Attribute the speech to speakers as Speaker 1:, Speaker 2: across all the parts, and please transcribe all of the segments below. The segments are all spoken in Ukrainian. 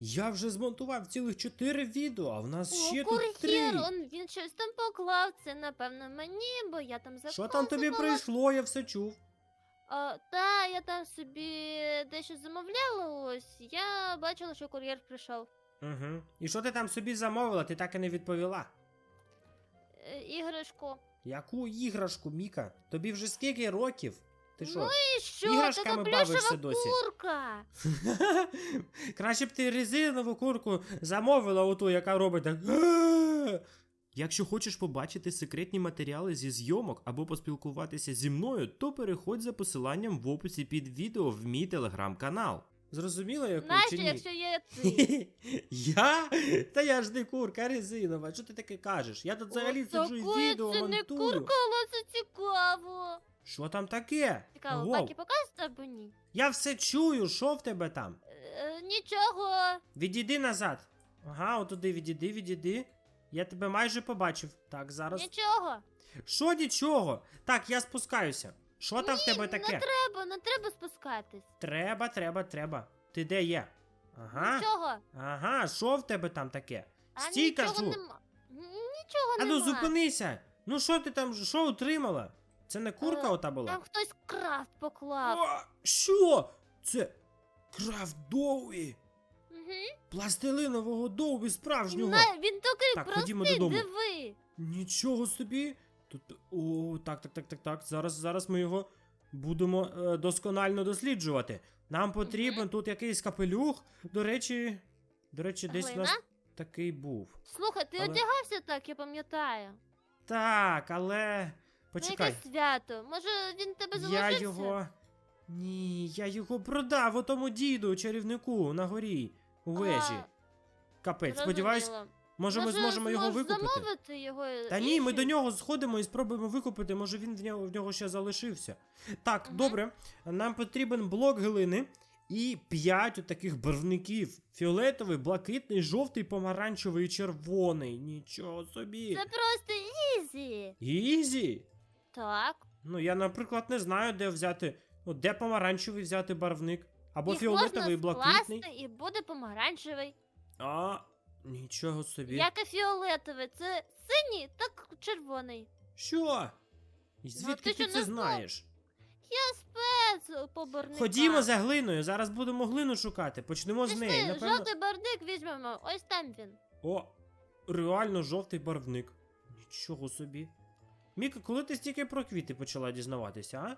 Speaker 1: Я вже змонтував цілих чотири відео, а в нас
Speaker 2: О,
Speaker 1: ще тут три.
Speaker 2: он він щось там поклав. Це напевно мені, бо я там
Speaker 1: Що там тобі прийшло, я все чув.
Speaker 2: А, та, я там собі дещо замовляла ось. Я бачила, що кур'єр прийшов.
Speaker 1: Угу. І що ти там собі замовила, ти так і не відповіла.
Speaker 2: Е, іграшку.
Speaker 1: Яку іграшку, Міка? Тобі вже скільки років? Ти що?
Speaker 2: Ну і що?
Speaker 1: іграшками бавишся
Speaker 2: плюшева
Speaker 1: досі?
Speaker 2: курка.
Speaker 1: Краще б ти резинову курку замовила оту, яка робить так. Якщо хочеш побачити секретні матеріали зі зйомок або поспілкуватися зі мною, то переходь за посиланням в описі під відео в мій телеграм-канал. Зрозуміло, яку
Speaker 2: Нащо,
Speaker 1: чи ні?
Speaker 2: якщо є ти?
Speaker 1: Я? Та я ж не курка резинова. Що ти таке кажеш? Я тут взагалі
Speaker 2: О,
Speaker 1: сиджу і
Speaker 2: такої
Speaker 1: відео
Speaker 2: це не
Speaker 1: монтую.
Speaker 2: курка, але це цікаво.
Speaker 1: Що там таке?
Speaker 2: Цікаво,
Speaker 1: Воу.
Speaker 2: Бакі показуєте або ні?
Speaker 1: Я все чую, що в тебе там?
Speaker 2: Е, нічого.
Speaker 1: Відійди назад. Ага, отуди відійди, відійди. Я тебе майже побачив. Так, зараз.
Speaker 2: Нічого.
Speaker 1: Що нічого? Так, я спускаюся. Що там в тебе
Speaker 2: Не треба, не треба спускатись.
Speaker 1: Треба, треба, треба. Ти де є? Ага.
Speaker 2: Нічого.
Speaker 1: Ага, що в тебе там таке?
Speaker 2: А
Speaker 1: Стій,
Speaker 2: нічого
Speaker 1: кажу.
Speaker 2: нема. Нічого
Speaker 1: А ну
Speaker 2: нема.
Speaker 1: зупинися. Ну що ти там, що отримала? Це не курка
Speaker 2: Е,
Speaker 1: ота була?
Speaker 2: Там хтось крафт поклав.
Speaker 1: О, що? Це крафт Доуї.
Speaker 2: Угу.
Speaker 1: Пластилинового Доуї справжнього.
Speaker 2: Він такий
Speaker 1: Так,
Speaker 2: простий,
Speaker 1: ходімо додому.
Speaker 2: диви.
Speaker 1: Нічого собі. Тут. О, так, так, так, так, так. Зараз, зараз ми його будемо е, досконально досліджувати. Нам потрібен тут якийсь капелюх. До речі, до речі, десь у
Speaker 2: Глина?
Speaker 1: нас такий був.
Speaker 2: Слухай, ти
Speaker 1: Але-
Speaker 2: одягався так, я пам'ятаю.
Speaker 1: Так, але.
Speaker 2: Ну,
Speaker 1: Почекай.
Speaker 2: якесь свято. Може він тебе
Speaker 1: Я його. Ні, я його продав отому діду, чарівнику на горі, у вежі.
Speaker 2: А,
Speaker 1: Капець, сподіваюсь,
Speaker 2: зрозуміло.
Speaker 1: може ми зможемо його викупити.
Speaker 2: замовити його
Speaker 1: Та ні, ми до нього сходимо і спробуємо викупити, може він в нього, в нього ще залишився. Так,
Speaker 2: Мгм.
Speaker 1: добре. Нам потрібен блок глини і п'ять таких барвників: фіолетовий, блакитний, жовтий, помаранчевий і червоний. Нічого собі.
Speaker 2: Це просто ізі.
Speaker 1: Ізі.
Speaker 2: Так.
Speaker 1: Ну, я, наприклад, не знаю, де взяти. От де помаранчевий взяти барвник. Або
Speaker 2: Їх
Speaker 1: фіолетовий
Speaker 2: можна
Speaker 1: блакитний.
Speaker 2: скласти і буде помаранчевий.
Speaker 1: А, нічого собі.
Speaker 2: Як і фіолетовий. Це синій, так червоний.
Speaker 1: Що? І звідки
Speaker 2: ти
Speaker 1: ти, це
Speaker 2: знав?
Speaker 1: знаєш?
Speaker 2: Я спец по барникам.
Speaker 1: Ходімо за глиною, зараз будемо глину шукати. Почнемо з
Speaker 2: Пішли,
Speaker 1: неї. Напевно...
Speaker 2: жовтий барник візьмемо. Ось там він.
Speaker 1: О, реально жовтий барвник. Нічого собі. Міка, коли ти стільки про квіти почала дізнаватися, а?
Speaker 2: Е,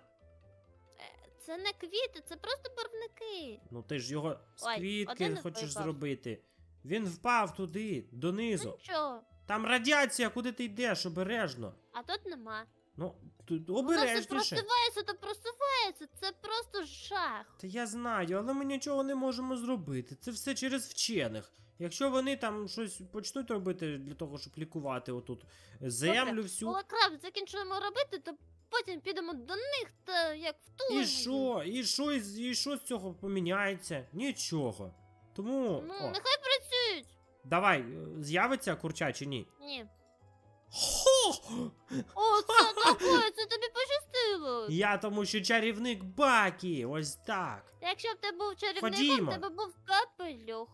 Speaker 2: Це не квіти, це просто барвники.
Speaker 1: Ну ти ж його з
Speaker 2: Ой,
Speaker 1: квітки
Speaker 2: один
Speaker 1: хочеш
Speaker 2: випав.
Speaker 1: зробити. Він впав туди, донизу.
Speaker 2: Ну нічого.
Speaker 1: Там радіація, куди ти йдеш, обережно.
Speaker 2: А тут нема.
Speaker 1: Ну, тут
Speaker 2: Воно все
Speaker 1: обережніше.
Speaker 2: просувається та просувається. Це просто жах.
Speaker 1: Та я знаю, але ми нічого не можемо зробити. Це все через вчених. Якщо вони там щось почнуть робити для того, щоб лікувати отут землю
Speaker 2: Добре,
Speaker 1: всю.
Speaker 2: Коли крафт закінчимо робити, то потім підемо до них та як втулимо.
Speaker 1: І що? І що, із- і що з цього поміняється? Нічого. Тому.
Speaker 2: Ну,
Speaker 1: о,
Speaker 2: нехай працюють.
Speaker 1: давай, е, з'явиться курча чи ні?
Speaker 2: Ні.
Speaker 1: Хо!
Speaker 2: О, це таке, це тобі пощастило.
Speaker 1: Я тому що чарівник Бакі, ось так.
Speaker 2: Якщо б ти був чарівником,
Speaker 1: Ходімо.
Speaker 2: тебе був капелюх.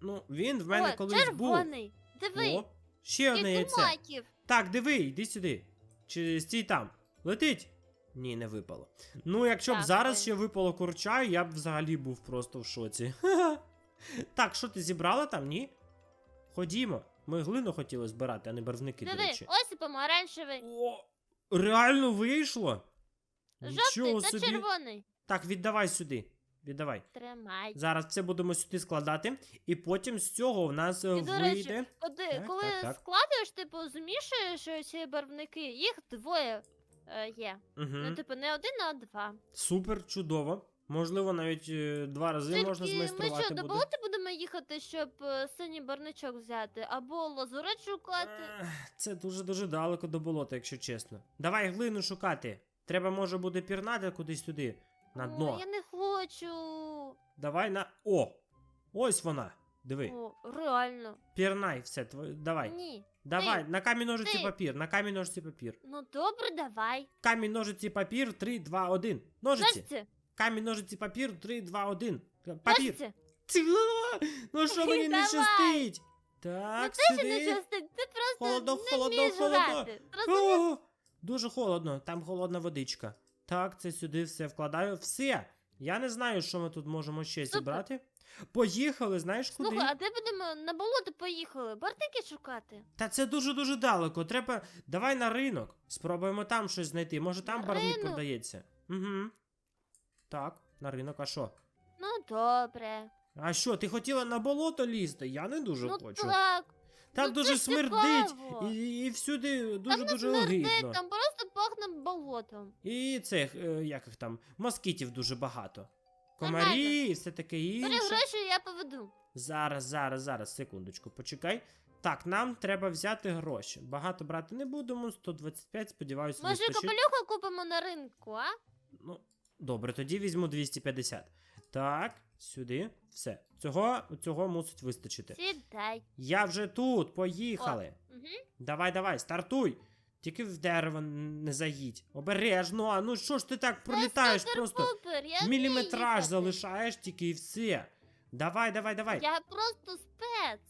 Speaker 1: Ну, він в мене
Speaker 2: О,
Speaker 1: колись
Speaker 2: червоний. Диви,
Speaker 1: був. О, ще одне
Speaker 2: скільки
Speaker 1: яйце.
Speaker 2: маків.
Speaker 1: Так, диви, йди сюди. Чи стій там. Летить? Ні, не випало. Ну, якщо б
Speaker 2: Так,
Speaker 1: зараз
Speaker 2: ой.
Speaker 1: ще випало курча, я б взагалі був просто в шоці. так, що ти зібрала там, ні? Ходімо. Ми глину хотіли збирати, а не барвники, до
Speaker 2: Диви,
Speaker 1: речі.
Speaker 2: ось і помаранчевий.
Speaker 1: О, реально вийшло?
Speaker 2: Жовтий та
Speaker 1: собі.
Speaker 2: червоний.
Speaker 1: Так, віддавай сюди. Віддавай.
Speaker 2: Тримай.
Speaker 1: Зараз це будемо сюди складати, і потім з цього в нас е,
Speaker 2: І, до речі,
Speaker 1: вийде.
Speaker 2: Коли,
Speaker 1: Так,
Speaker 2: коли
Speaker 1: так, так.
Speaker 2: складуєш, типу, змішуєш ці барвники, їх двоє е, є.
Speaker 1: Угу.
Speaker 2: Ну, типу, не один, а два.
Speaker 1: Супер, чудово. Можливо, навіть е, два рази можна
Speaker 2: Тільки ми
Speaker 1: змайструвати
Speaker 2: що, до
Speaker 1: буде.
Speaker 2: болота будемо їхати, щоб е, синій барничок взяти, або лазурет шукати.
Speaker 1: Це дуже-дуже далеко до болота, якщо чесно. Давай глину шукати. Треба, може, буде пірнати кудись туди, на
Speaker 2: О,
Speaker 1: дно.
Speaker 2: я не хочу.
Speaker 1: Давай на. О! Ось вона. Диви.
Speaker 2: О, реально.
Speaker 1: Пірнай, все, тво... давай.
Speaker 2: Ні.
Speaker 1: Давай, на камінь ножиці
Speaker 2: Ти.
Speaker 1: папір, на камінь ножиці папір.
Speaker 2: Ну добре, давай.
Speaker 1: Камінь ножиці папір, 3, 2, 1. Ножиці.
Speaker 2: Ножиці.
Speaker 1: Камінь ножиці папір, 3, 2, 1. Папір.
Speaker 2: Ножиці.
Speaker 1: Тьфу! Ну що мені не
Speaker 2: Давай.
Speaker 1: щастить? Так,
Speaker 2: Ти ще не
Speaker 1: сюди.
Speaker 2: ти просто
Speaker 1: Холодно,
Speaker 2: не
Speaker 1: холодно,
Speaker 2: вмієш
Speaker 1: холодно.
Speaker 2: грати. Розумієш?
Speaker 1: О, дуже холодно, там холодна водичка. Так, це сюди все вкладаю. Все. Я не знаю, що ми тут можемо ще
Speaker 2: Супер.
Speaker 1: зібрати. Поїхали, знаєш куди?
Speaker 2: Слухай, а де будемо на болото поїхали? Бортики шукати?
Speaker 1: Та це дуже-дуже далеко. Треба. Давай на ринок. Спробуємо там щось знайти. Може там барвник
Speaker 2: ринок?
Speaker 1: продається. Угу. Так, на ринок, а що?
Speaker 2: Ну добре.
Speaker 1: А що, ти хотіла на болото лізти? Я не дуже
Speaker 2: ну
Speaker 1: хочу.
Speaker 2: так.
Speaker 1: Там
Speaker 2: ну,
Speaker 1: дуже
Speaker 2: це
Speaker 1: смердить
Speaker 2: цікаво.
Speaker 1: і, і всюди
Speaker 2: Там не
Speaker 1: дуже-дуже
Speaker 2: смердить, там просто пахне болотом.
Speaker 1: І цих, е, як їх там, москітів дуже багато.
Speaker 2: Нормально.
Speaker 1: Комарі і все таке
Speaker 2: Бери
Speaker 1: інше.
Speaker 2: гроші, я поведу.
Speaker 1: Зараз, зараз, зараз, секундочку, почекай. Так, нам треба взяти гроші. Багато брати не будемо, 125, сподіваюся,
Speaker 2: Може,
Speaker 1: вистачить.
Speaker 2: капелюха купимо на ринку, а?
Speaker 1: Ну, добре, тоді візьму 250. Так, сюди, все. Цього, цього мусить вистачити.
Speaker 2: Сідай.
Speaker 1: Я вже тут, поїхали.
Speaker 2: Угу.
Speaker 1: Давай, давай, стартуй. Тільки в дерево не заїдь. Обережно, а ну що ж ти так пролітаєш просто?
Speaker 2: Я
Speaker 1: Міліметраж залишаєш тільки і все. Давай, давай, давай.
Speaker 2: Я просто спец.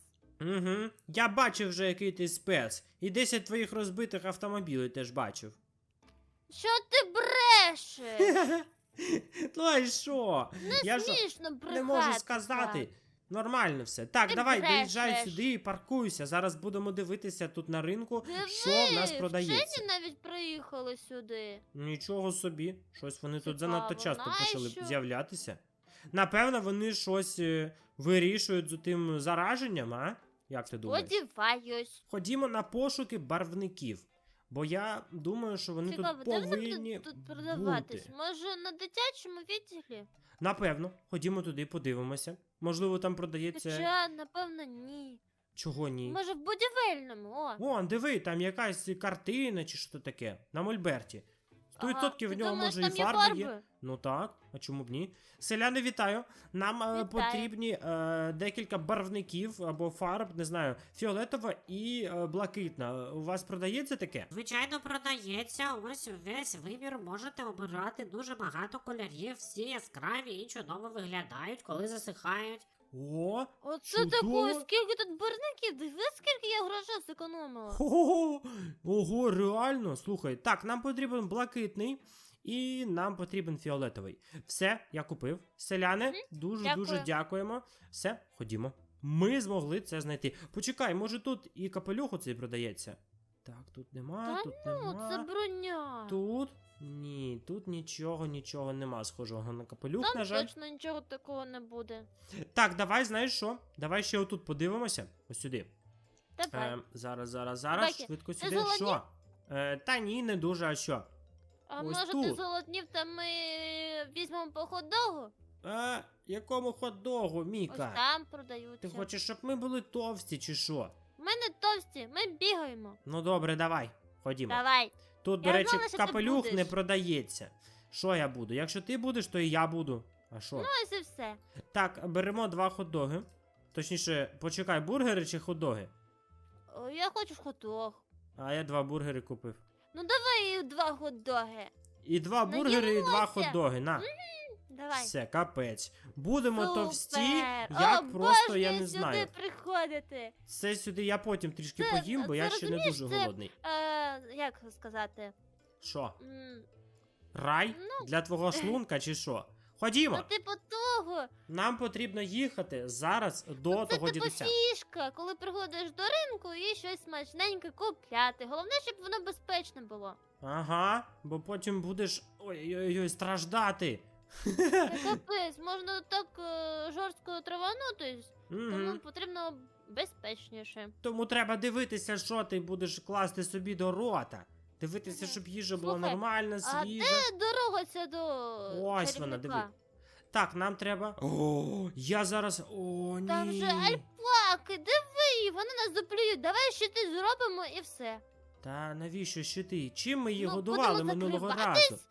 Speaker 1: Угу. Я бачив вже, який ти спец. І 10 твоїх розбитих автомобілів теж бачив.
Speaker 2: Що ти брешеш?
Speaker 1: ну а й що?
Speaker 2: Не
Speaker 1: Я ж
Speaker 2: смішно брехати.
Speaker 1: не можу сказати. Нормально все. Так,
Speaker 2: Ти
Speaker 1: давай, доїжджай сюди і паркуйся. Зараз будемо дивитися тут на ринку,
Speaker 2: Диви,
Speaker 1: що в нас
Speaker 2: вчені
Speaker 1: продається.
Speaker 2: навіть приїхали сюди.
Speaker 1: Нічого собі. Щось вони тут
Speaker 2: Цікаво.
Speaker 1: занадто часто
Speaker 2: Знаєш
Speaker 1: почали
Speaker 2: що?
Speaker 1: з'являтися. Напевно, вони щось е, вирішують з тим зараженням, а? Як ти думаєш?
Speaker 2: Сподіваюсь.
Speaker 1: Ходімо на пошуки барвників. Бо я думаю, що вони
Speaker 2: Цікаво,
Speaker 1: тут
Speaker 2: де вони
Speaker 1: повинні
Speaker 2: будуть тут продаватись?
Speaker 1: бути.
Speaker 2: Може на дитячому відділі?
Speaker 1: Напевно, ходімо туди, подивимося. Можливо, там продається.
Speaker 2: Хоча, напевно, ні.
Speaker 1: Чого ні?
Speaker 2: Може в будівельному, о.
Speaker 1: О, диви, там якась картина чи що таке. На Мольберті. 100%
Speaker 2: Ага,
Speaker 1: в нього
Speaker 2: думаєш,
Speaker 1: може і
Speaker 2: там є
Speaker 1: фарби є. Ну так, а чому б ні? Селяни, вітаю. Нам е,
Speaker 2: Вітаю.
Speaker 1: потрібні е, декілька барвників або фарб, не знаю, фіолетова і е, блакитна. У вас продається таке?
Speaker 3: Звичайно, продається. Ось весь вибір можете обирати дуже багато кольорів, всі яскраві і чудово виглядають, коли засихають.
Speaker 1: О,
Speaker 2: Оце
Speaker 1: Чудово.
Speaker 2: такое, скільки тут барників, диви, скільки я грошей зекономила.
Speaker 1: Ого, ого, реально. Слухай, так, нам потрібен блакитний. І нам потрібен фіолетовий. Все, я купив. Селяни, дуже дуже
Speaker 2: Дякую.
Speaker 1: дякуємо. Все, ходімо. Ми змогли це знайти. Почекай, може тут і капелюх оцей продається. Так, тут нема,
Speaker 2: Та
Speaker 1: тут
Speaker 2: Ну,
Speaker 1: нема.
Speaker 2: це броня.
Speaker 1: Тут ні, тут нічого, нічого нема схожого на капелюх,
Speaker 2: Там
Speaker 1: на жаль.
Speaker 2: точно нічого такого не буде.
Speaker 1: Так, давай, знаєш що? Давай ще отут подивимося. Ось сюди.
Speaker 2: Давай.
Speaker 1: Е, зараз, зараз, зараз.
Speaker 2: Бакі,
Speaker 1: Швидко
Speaker 2: ти
Speaker 1: сюди.
Speaker 2: зголоднів?
Speaker 1: Що? Е, та ні, не дуже, а що?
Speaker 2: а
Speaker 1: ось
Speaker 2: може ти
Speaker 1: тут.
Speaker 2: золотнів, та ми візьмемо по хот-догу?
Speaker 1: А, якому хот-догу,
Speaker 2: Ось
Speaker 1: Міка?
Speaker 2: там продаються.
Speaker 1: Ти хочеш, щоб ми були товсті, чи що?
Speaker 2: Ми не товсті, ми бігаємо.
Speaker 1: Ну добре, давай. Ходімо.
Speaker 2: Давай.
Speaker 1: Тут, до речі,
Speaker 2: знала, що ти
Speaker 1: капелюх не
Speaker 2: будеш.
Speaker 1: продається. Що я буду? Якщо ти будеш, то і я буду. А що?
Speaker 2: Ну ось і все.
Speaker 1: Так, беремо два хот-доги. Точніше, почекай, бургери чи хот-доги?
Speaker 2: О, я хочу хот-дог.
Speaker 1: А я два бургери купив.
Speaker 2: Ну давай два хот-доги.
Speaker 1: І два бургери, і два
Speaker 2: Наїмося.
Speaker 1: хот-доги. На.
Speaker 2: Давай.
Speaker 1: Все, капець. Будемо
Speaker 2: Супер.
Speaker 1: товсті, як
Speaker 2: О,
Speaker 1: просто я
Speaker 2: обожнюю
Speaker 1: не знаю.
Speaker 2: сюди приходити.
Speaker 1: Це сюди я потім трішки
Speaker 2: Це-
Speaker 1: поїм, бо
Speaker 2: це
Speaker 1: я ще не
Speaker 2: розумієш,
Speaker 1: дуже
Speaker 2: це-
Speaker 1: голодний.
Speaker 2: Е, як сказати?
Speaker 1: Що?
Speaker 2: М,
Speaker 1: Рай?
Speaker 2: Ну.
Speaker 1: Для твого шлунка чи що? Ходімо!
Speaker 2: Ну, типу того.
Speaker 1: Нам потрібно їхати зараз до
Speaker 2: Ну, це
Speaker 1: того
Speaker 2: типу
Speaker 1: дідуся.
Speaker 2: фішка, коли приходиш до ринку і щось смачненьке купляти. Головне, щоб воно безпечне було.
Speaker 1: Ага, бо потім будеш ой-ой-ой страждати.
Speaker 2: Та капець, можна так е, жорстко траванутись, тому
Speaker 1: Мгм.
Speaker 2: потрібно безпечніше.
Speaker 1: Тому треба дивитися, що ти будеш класти собі до рота. Дивитися,
Speaker 2: Мгм.
Speaker 1: щоб їжа була
Speaker 2: Слухай,
Speaker 1: нормальна,
Speaker 2: А
Speaker 1: свіжа.
Speaker 2: де дорога ця до
Speaker 1: Ось вона,
Speaker 2: чарівника?
Speaker 1: диви. Так, нам треба. О, я зараз. О, ні.
Speaker 2: Там же альпаки, диви, вони нас доплюють. Давай щити зробимо і все.
Speaker 1: Та навіщо щити? Чим ми її
Speaker 2: Ну,
Speaker 1: годували
Speaker 2: будемо
Speaker 1: минулого
Speaker 2: закриватись,
Speaker 1: разу?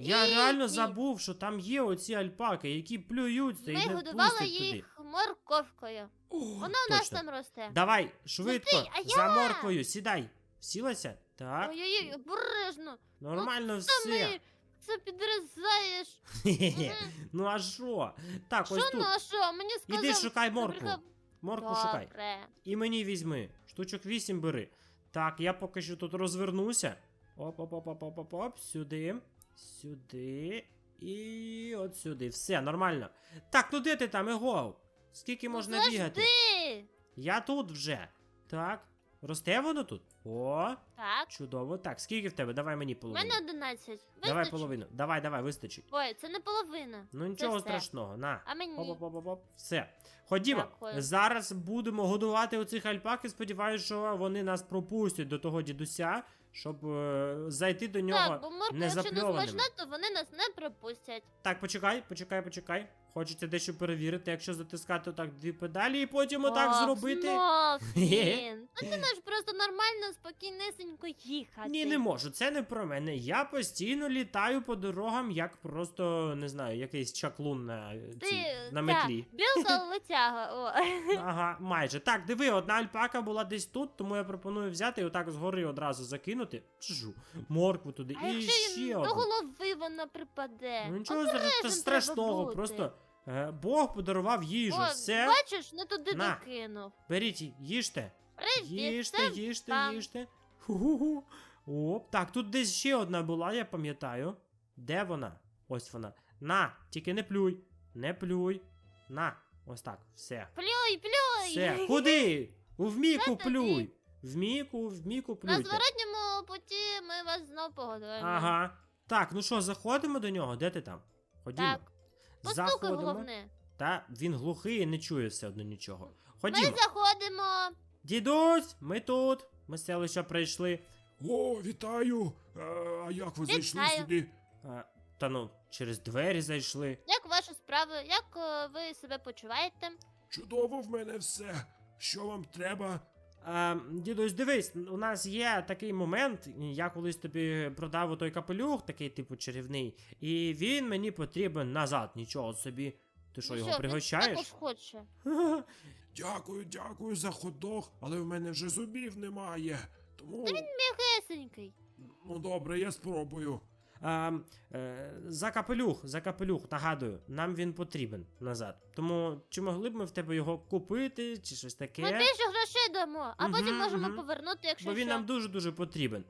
Speaker 1: Я
Speaker 2: і-
Speaker 1: реально
Speaker 2: і
Speaker 1: забув, що там є оці альпаки, які плюються і не
Speaker 2: годували
Speaker 1: пустять
Speaker 2: їх морковкою.
Speaker 1: туди. О,
Speaker 2: Вона у нас
Speaker 1: точно.
Speaker 2: там росте.
Speaker 1: Давай, швидко,
Speaker 2: ти, а я?
Speaker 1: за морквою, сідай. Сілася? Так,
Speaker 2: Ой-ой-ой, обережно.
Speaker 1: нормально
Speaker 2: Та
Speaker 1: все.
Speaker 2: ми це підрізаєш? Мгм.
Speaker 1: Ну а що? Так, ось
Speaker 2: Що
Speaker 1: тут.
Speaker 2: ну що? Мені сказав...
Speaker 1: Іди шукай моркву.
Speaker 2: Добре.
Speaker 1: Моркву шукай.
Speaker 2: Добре.
Speaker 1: І мені візьми. Штучок 8 бери. Так, я поки що тут розвернуся. оп оп оп оп оп оп оп Сюди. Сюди. І от сюди. Все, нормально. Так, ну де ти там, Его? Скільки можна
Speaker 2: Завжди.
Speaker 1: бігати? Я тут вже. Так. Росте воно тут? О,
Speaker 2: Так.
Speaker 1: чудово. Так, скільки в тебе? Давай мені
Speaker 2: У
Speaker 1: половину.
Speaker 2: мене 11.
Speaker 1: Давай половину. Давай, давай, вистачить.
Speaker 2: Ой, це не половина.
Speaker 1: Ну нічого
Speaker 2: все.
Speaker 1: страшного, на.
Speaker 2: А мені?
Speaker 1: Оп-оп-оп-оп. Все. Ходімо.
Speaker 2: Дякую.
Speaker 1: Зараз будемо годувати оцих альпак і сподіваюся, що вони нас пропустять до того дідуся, щоб е, зайти до нього.
Speaker 2: Так, бо ми,
Speaker 1: не
Speaker 2: якщо не
Speaker 1: запльованими.
Speaker 2: то вони нас не пропустять.
Speaker 1: Так, почекай, почекай, почекай. Хочеться дещо перевірити, якщо затискати отак дві педалі і потім отак
Speaker 2: Ох,
Speaker 1: зробити.
Speaker 2: знов він. Та ти можеш просто нормально, спокійнесенько їхати.
Speaker 1: Ні, не можу, це не про мене. Я постійно літаю по дорогам, як просто не знаю, якийсь чаклун на,
Speaker 2: Ти,
Speaker 1: цій, на
Speaker 2: та,
Speaker 1: метлі.
Speaker 2: Білка летяга, о.
Speaker 1: Ага, майже. Так, диви, одна альпака була десь тут, тому я пропоную взяти і отак згори одразу закинути. Чжу, моркву туди.
Speaker 2: А
Speaker 1: і
Speaker 2: якщо
Speaker 1: ще
Speaker 2: їм до
Speaker 1: одну.
Speaker 2: голови вона припаде?
Speaker 1: Ну нічого
Speaker 2: Обережним треба
Speaker 1: страшного,
Speaker 2: бути.
Speaker 1: просто е, Бог подарував їжу.
Speaker 2: О,
Speaker 1: Все,
Speaker 2: бачиш, не туди
Speaker 1: На.
Speaker 2: докинув.
Speaker 1: беріть, їжте.
Speaker 2: Привіт,
Speaker 1: Їжте,
Speaker 2: це
Speaker 1: їжте,
Speaker 2: вам.
Speaker 1: їжте. Ху-ху-ху. Оп, так, тут десь ще одна була, я пам'ятаю. Де вона? Ось вона. На, тільки не плюй. Не плюй. На, ось так, все.
Speaker 2: Плюй, плюй!
Speaker 1: Все, куди? У вміку
Speaker 2: тоді.
Speaker 1: плюй. Вміку, вміку
Speaker 2: На
Speaker 1: плюйте.
Speaker 2: зворотньому путі ми вас знов погодуємо.
Speaker 1: Ага. Так, ну що, заходимо до нього? Де ти там? Ходімо.
Speaker 2: Так. Постукай
Speaker 1: Заходимо.
Speaker 2: головне.
Speaker 1: Та він глухий і не чує все одно нічого.
Speaker 2: Ми заходимо.
Speaker 1: Дідусь, ми тут. Ми з селища прийшли.
Speaker 4: О, вітаю! Е, А як ви зайшли
Speaker 2: Вітаю.
Speaker 4: сюди?
Speaker 1: А, та ну, через двері зайшли.
Speaker 2: Як ваші справи? Як е, ви себе почуваєте?
Speaker 4: Чудово в мене все. Що вам треба?
Speaker 1: А, дідусь, дивись, у нас є такий момент. Я колись тобі продав той капелюх, такий типу чарівний, і він мені потрібен назад. Нічого собі. Ти що,
Speaker 2: Ну
Speaker 1: його пригощаєш?
Speaker 2: Також хоче.
Speaker 4: Дякую, дякую за ходох, але в мене вже зубів немає. Тому.
Speaker 2: М'ягесенький.
Speaker 4: Ну добре, я спробую.
Speaker 1: А, е, за капелюх, за капелюх, нагадую, нам він потрібен назад. Тому чи могли б ми в тебе його купити, чи щось таке?
Speaker 2: Ми більше грошей дамо, а потім
Speaker 1: Мгм,
Speaker 2: можемо
Speaker 1: мгм.
Speaker 2: повернути, якщо
Speaker 1: Бо він
Speaker 2: що.
Speaker 1: нам дуже-дуже потрібен.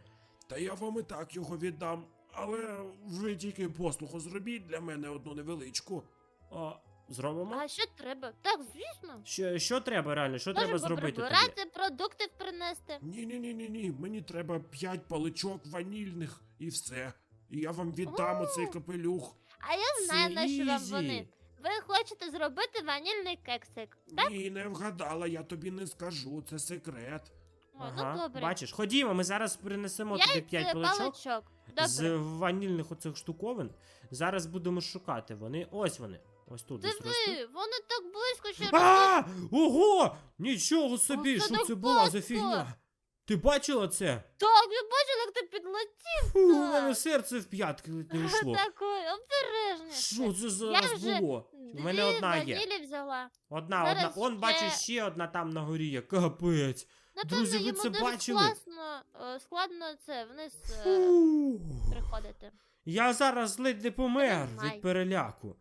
Speaker 4: Та я вам і так його віддам. Але ви тільки послугу зробіть для мене одну невеличку.
Speaker 1: О, зробимо?
Speaker 2: А що треба? Так, звісно.
Speaker 1: Що, що треба реально? Що треба
Speaker 2: Можемо
Speaker 1: зробити тобі?
Speaker 2: прибирати, продукти принести.
Speaker 4: Ні, ні, ні, ні, ні. Мені треба п'ять паличок ванільних і все. І я вам віддам
Speaker 2: О.
Speaker 4: оцей капелюх.
Speaker 2: А я знаю, на що вам
Speaker 1: ізі.
Speaker 2: вони. Ви хочете зробити ванільний кексик. Так?
Speaker 4: Ні, не вгадала, я тобі не скажу, це секрет.
Speaker 2: О,
Speaker 1: Ага,
Speaker 2: ну добре.
Speaker 1: бачиш, ходімо, ми зараз принесемо тобі 5
Speaker 2: П'ять
Speaker 1: паличок
Speaker 2: паличок.
Speaker 1: з
Speaker 2: Добре.
Speaker 1: ванільних оцих штуковин. Зараз будемо шукати. Вони. Ось вони. Ось тут десь ростуть.
Speaker 2: Диви, вони так близько ще ростуть.
Speaker 1: А! Ого! Нічого собі!
Speaker 2: Оце
Speaker 1: Що
Speaker 2: так
Speaker 1: це була за фігня? Ти бачила це?
Speaker 2: Так, я бачила, як ти підлетів.
Speaker 1: Фу, у мене серце в п'ятки ледь не йшло.
Speaker 2: Такой, обережніше.
Speaker 1: Що це
Speaker 2: Я
Speaker 1: зараз
Speaker 2: вже
Speaker 1: було? У мене
Speaker 2: Дві
Speaker 1: одна є.
Speaker 2: ванілі взяла.
Speaker 1: Одна,
Speaker 2: зараз
Speaker 1: одна. Он
Speaker 2: ще-
Speaker 1: бачиш ще одна там на горі є. Капець.
Speaker 2: Напевно,
Speaker 1: Друзі, ви
Speaker 2: йому
Speaker 1: це
Speaker 2: дуже
Speaker 1: бачили?
Speaker 2: Класно, е, складно це вниз е,
Speaker 1: Фу.
Speaker 2: приходити.
Speaker 1: Я зараз ледь не помер
Speaker 2: Тримай.
Speaker 1: від переляку.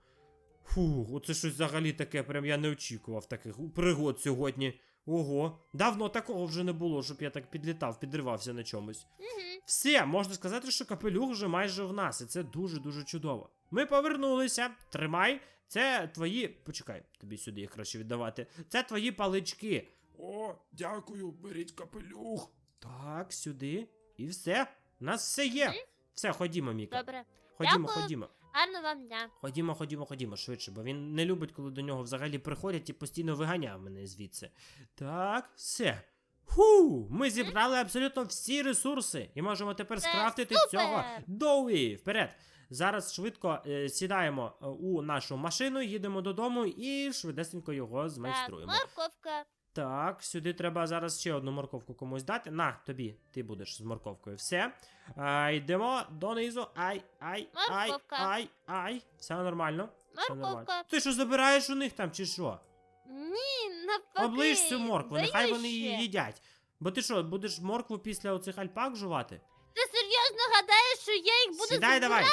Speaker 1: Фу, оце щось взагалі таке, прям я не очікував таких пригод сьогодні. Ого, давно такого вже не було, щоб я так підлітав, підривався на чомусь.
Speaker 2: Угу.
Speaker 1: Все, можна сказати, що капелюх вже майже в нас, і це дуже-дуже чудово. Ми повернулися. Тримай. Це твої. Почекай, тобі сюди їх краще віддавати. Це твої палички.
Speaker 4: О, дякую, беріть капелюх.
Speaker 1: Так, сюди. І все. У нас все є. Все, ходімо, Міка.
Speaker 2: Добре.
Speaker 1: Ходімо,
Speaker 2: Дякую.
Speaker 1: ходімо.
Speaker 2: Гарно вам дня.
Speaker 1: Ходімо, ходімо, ходімо швидше, бо він не любить, коли до нього взагалі приходять і постійно виганяє мене звідси. Так, все. Фу, ми зібрали абсолютно всі ресурси і можемо тепер
Speaker 2: Це
Speaker 1: скрафтити
Speaker 2: супер!
Speaker 1: цього Доуї. Вперед! Зараз швидко е, сідаємо е, у нашу машину, їдемо додому і швидесенько його
Speaker 2: Так,
Speaker 1: змайструємо.
Speaker 2: морковка.
Speaker 1: Так, сюди треба зараз ще одну морковку комусь дати. На, тобі, ти будеш з морковкою. Все. А, йдемо донизу. Ай, ай, ай,
Speaker 2: Морковка.
Speaker 1: ай, ай. Все нормально. Все нормально.
Speaker 2: Морковка.
Speaker 1: Ти що забираєш у них там, чи що?
Speaker 2: Ні, навпаки.
Speaker 1: Оближ цю моркву, нехай
Speaker 2: даю
Speaker 1: вони її
Speaker 2: ще.
Speaker 1: їдять. Бо ти що, будеш моркву після оцих альпак жувати?
Speaker 2: Ти серйозно гадаєш, що я їх буду
Speaker 1: Сідай давай.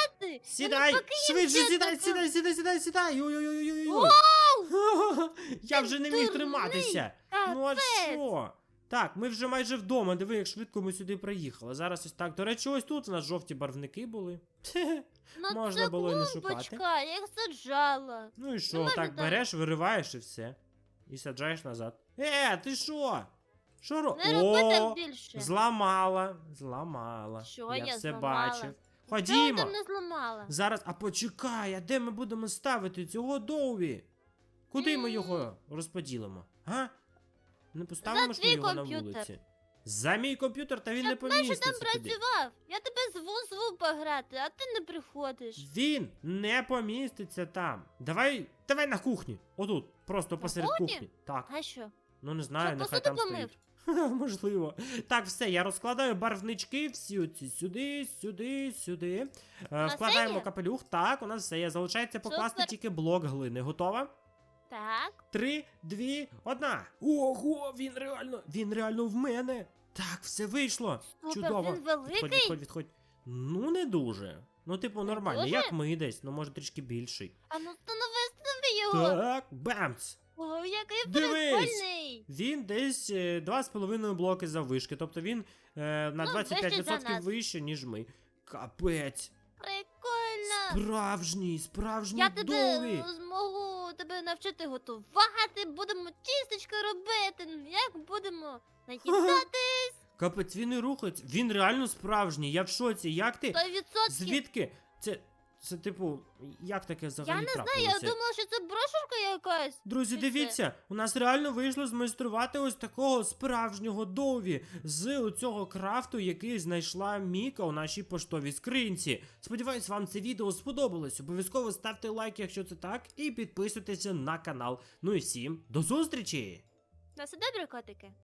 Speaker 1: Сідай!
Speaker 2: Поки
Speaker 1: Швидше
Speaker 2: ще
Speaker 1: сідай, сідай, сідай, сідай, сідай! Ой-ой-ой-ой-ой! Я вже не міг
Speaker 2: дурний.
Speaker 1: триматися. Ну а що? Так, ми вже майже вдома. Диви, як швидко ми сюди приїхали. Зараз ось так. До речі, ось тут у нас жовті барвники були.
Speaker 2: Ну,
Speaker 1: Можна
Speaker 2: це
Speaker 1: було і не шукати.
Speaker 2: клумбочка, я їх саджала.
Speaker 1: Ну і що, так
Speaker 2: там-
Speaker 1: береш, вириваєш і все. І саджаєш назад. Е, ти що? Що ро...
Speaker 2: Не
Speaker 1: О,
Speaker 2: більше.
Speaker 1: зламала, зламала.
Speaker 2: Що
Speaker 1: я
Speaker 2: я
Speaker 1: все
Speaker 2: зламала?
Speaker 1: бачив. Ходімо.
Speaker 2: там не зламала.
Speaker 1: Зараз, а почекай, а де ми будемо ставити цього Доуві? Куди ми його розподілимо? А? Не поставимо ж ми
Speaker 2: твій
Speaker 1: його на
Speaker 2: комп'ютер.
Speaker 1: вулиці. За мій комп'ютер, та він не
Speaker 2: Щоб наче там
Speaker 1: поміститься туди.
Speaker 2: працював. Я тебе зву зву пограти, а ти не приходиш.
Speaker 1: Він не поміститься там. Давай, давай на кухні. Отут, просто посеред
Speaker 2: кухні?
Speaker 1: кухні. Так.
Speaker 2: А що?
Speaker 1: Ну не знаю,
Speaker 2: Що,
Speaker 1: нехай
Speaker 2: посуду
Speaker 1: там
Speaker 2: помив?
Speaker 1: стоїть. Можливо. Так, все, я розкладаю барвнички, всі оці сюди, сюди, сюди. Е,
Speaker 2: нас
Speaker 1: вкладаємо
Speaker 2: все є?
Speaker 1: капелюх. Так, у нас все є. Залишається покласти
Speaker 2: Супер.
Speaker 1: тільки блок глини. Готова?
Speaker 2: Так.
Speaker 1: Три, дві, одна. Ого, він реально, він реально в мене. Так, все вийшло.
Speaker 2: Супер,
Speaker 1: Чудово.
Speaker 2: він великий.
Speaker 1: Відходь, відходь, відходь. Ну, не дуже. Ну, типу, нормально,
Speaker 2: дуже?
Speaker 1: як ми десь, ну може трішки більший.
Speaker 2: А ну станови, станови його.
Speaker 1: Так, бамц!
Speaker 2: О, який
Speaker 1: Дивись.
Speaker 2: прикольний.
Speaker 1: Він десь е, 2,5 блоки заввишки, тобто він е, на
Speaker 2: Ну, вище за
Speaker 1: 25%
Speaker 2: нас.
Speaker 1: вище, ніж ми. Капець!
Speaker 2: Прикольно.
Speaker 1: Справжній, справжній
Speaker 2: Я тебе
Speaker 1: дові.
Speaker 2: е, змогу тебе навчити готувати, будемо тістечка робити. Як будемо наїдати
Speaker 1: Капець, він і рухається. Він реально справжній. Я в шоці. Як ти?
Speaker 2: 100%.
Speaker 1: Звідки? Це. Це типу, як таке взагалі
Speaker 2: Я не знаю,
Speaker 1: трапилося?
Speaker 2: я думала, що це брошурка якась.
Speaker 1: Друзі,
Speaker 2: Чи це?
Speaker 1: дивіться, у нас реально вийшло змайструвати ось такого справжнього дові з оцього крафту, який знайшла Міка у нашій поштовій скринці. Сподіваюсь, вам це відео сподобалось. Обов'язково ставте лайк, якщо це так, і підписуйтеся на канал. Ну і всім до зустрічі!
Speaker 2: На все добре, котики.